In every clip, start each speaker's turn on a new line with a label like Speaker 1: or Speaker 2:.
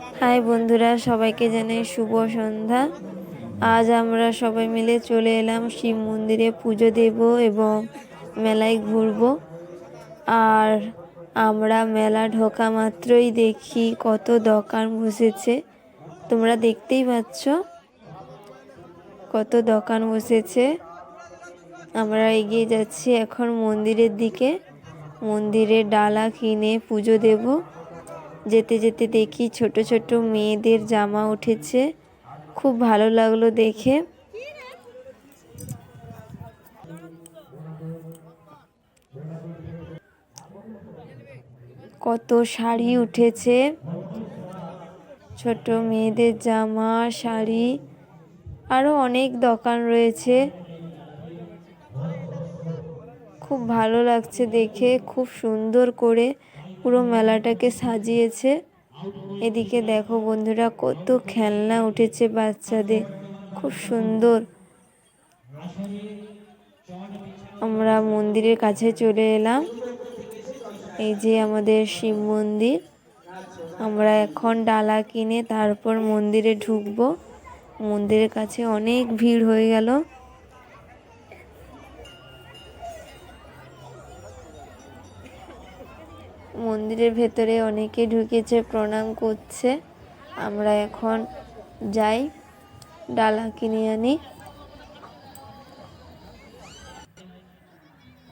Speaker 1: High বন্ধুরা, সবাইকে জানাই শুভ সন্ধ্যা। আজ আমরা সবাই মিলে চলে এলাম শিব মন্দিরে পুজো দেব এবং মেলায় ঘুরবো। আর আমরা মেলা ঢোকা মাত্রই দেখি কত দোকান বসেছে। তোমরা দেখতেই পাচ্ছ কত দোকান বসেছে। আমরা এগিয়ে যাচ্ছি এখন মন্দিরের দিকে। মন্দিরে ডালা কিনে পুজো দেব। যেতে যেতে দেখি ছোট ছোট মেয়েদের জামা উঠেছে। খুব ভালো লাগল দেখে। কত শাড়ি উঠেছে। ছোট মেয়েদের জামা, শাড়ি আরও অনেক দোকান রয়েছে। খুব ভালো লাগছে দেখে, খুব সুন্দর করে পুরো মেলাটাকে সাজিয়েছে। এদিকে দেখো বন্ধুরা, কত খেলনা উঠেছে বাচ্চাদের। খুব সুন্দর। আমরা মন্দিরের কাছে চলে এলাম। এই যে আমাদের শিব মন্দির। আমরা এখন ডালা কিনে তারপর মন্দিরে ঢুকবো। মন্দিরের কাছে অনেক ভিড় হয়ে গেল। মন্দিরের ভেতরে অনেকে ঢুকেছে প্রণাম করছে। আমরা এখন যাই ডালা কিনে আনি।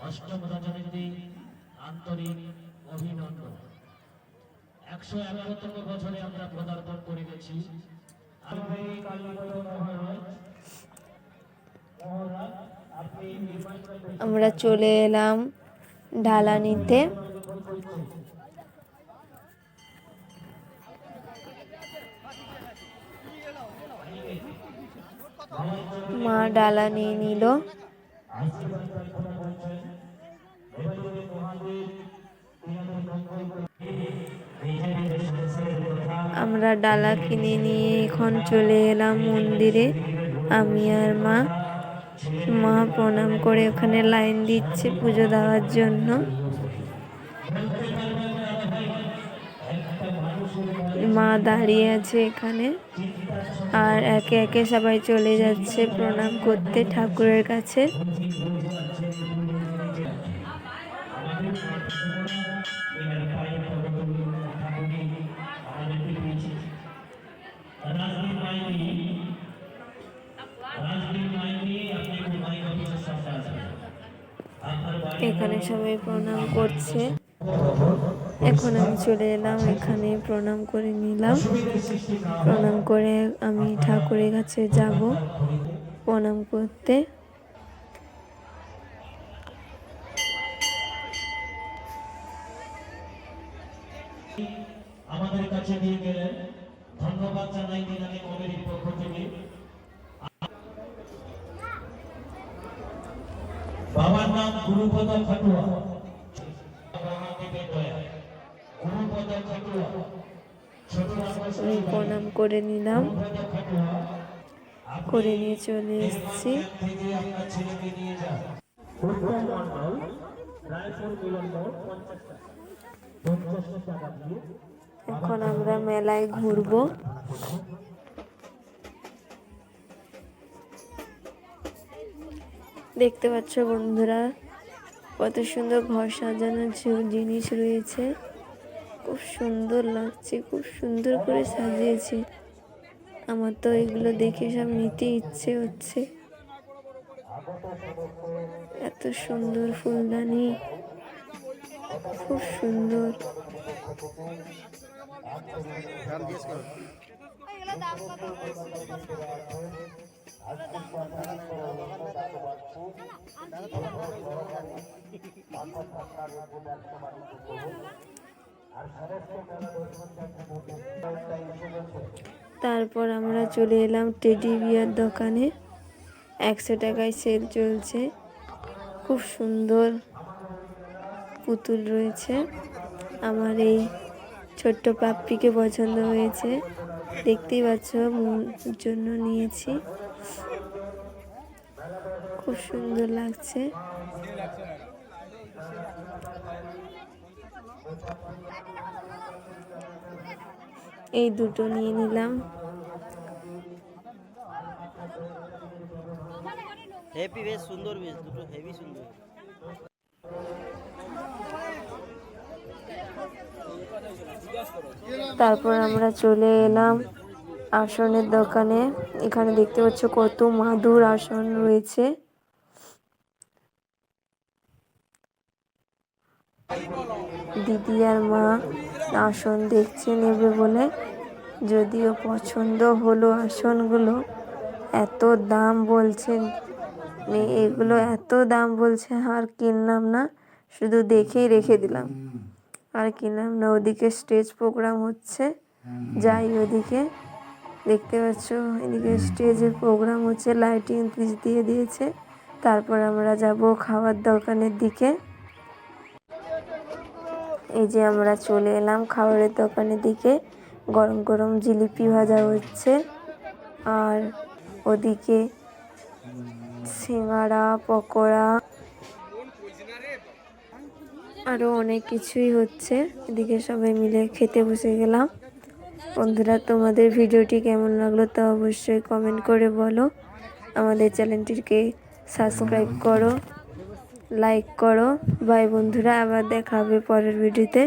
Speaker 2: অষ্টম রজনীতি আন্তরিক অভিনন্দন। একশো এগারোতম বছরে আমরা পদার্পণ করে গেছি
Speaker 1: আমরা চলে এলাম ডালা নিতে। মা ডালা নিয়ে নিল। আমরা ডালা কিনে নিয়ে এখন চলে এলাম মন্দিরে। আমি আর মা। মা প্রণাম করে ওখানে লাইন দিচ্ছে পুজো দেওয়ার জন্য। মা দাঁড়িয়ে আছে এখানে। আর একে একে সবাই চলে যাচ্ছে প্রণাম করতে ঠাকুরের কাছে। এখানে সবাই প্রণাম করছে। এখন আমি চলে এলাম, এখানে প্রণাম করে নিলাম। প্রণাম করে আমি ঠাকুরের কাছে যাব প্রণাম করতে।
Speaker 2: আমাদের কাছে নিয়ে গেলেন। ধন্যবাদ জানাই দিনানি কমিটির পক্ষ থেকে। বাবার নাম গুরুপদ খাটুয়া। ছোট
Speaker 1: আমি প্রণাম করে নিলাম। করে নিয়ে চলে এসেছি। এখন আমরা মেলায় ঘুরবো। দেখতে পাচ্ছ বন্ধুরা, কত সুন্দর ঘর সাজানোর জিনিস রয়েছে। খুব সুন্দর লাগছে, খুব সুন্দর করে সাজিয়েছে। আমার তো এগুলো দেখে সব নিতে ইচ্ছে হচ্ছে। এত সুন্দর ফুলদানি, খুব সুন্দর। তারপর আমরা চলে এলাম টেডি বিয়ার দোকানে। একশো টাকায় সেল চলছে। খুব সুন্দর পুতুল রয়েছে। আমার এই ছোট্ট পাপ্পিকে পছন্দ হয়েছে। দেখতেই পাচ্ছ জন্য নিয়েছি। খুব সুন্দর লাগছে। এই দুটো নিয়ে নিলাম।
Speaker 3: হেভি বেশ সুন্দর বেশ দুটো হেভি সুন্দর।
Speaker 1: তারপর আমরা চলে এলাম আসনের দোকানে। এখানে দেখতে পাচ্ছ কত মাদুর আসন রয়েছে। দিদি আর মা আসন দেখছে নেবে বলে। যদিও পছন্দ হলো আসনগুলো, এত দাম বলছেন এগুলো এত দাম বলছে, আর কিনলাম না, শুধু দেখেই রেখে দিলাম। আর কিনলাম না, ওদিকে স্টেজ প্রোগ্রাম হচ্ছে, যাই ওদিকে। দেখতে পাচ্ছ, এদিকে স্টেজের প্রোগ্রাম হচ্ছে, লাইটিং দিয়ে দিয়েছে, তারপর আমরা যাব খাবার দোকানের দিকে। এই যে আমরা চলে এলাম খাবারের দোকানের দিকে। গরম গরম জিলিপি ভাজা হচ্ছে। আর ওদিকে সিঙ্গাড়া পকোড়া আরও অনেক কিছুই হচ্ছে। এদিকে সবাই মিলে খেতে বসে গেলাম। বন্ধুরা, তোমাদের ভিডিওটি কেমন লাগল তা অবশ্যই কমেন্ট করে বলো। আমাদের চ্যানেলটিকে সাবস্ক্রাইব করো। লাইক করো। ভাই বন্ধুরা আবার দেখা হবে পরের ভিডিওতে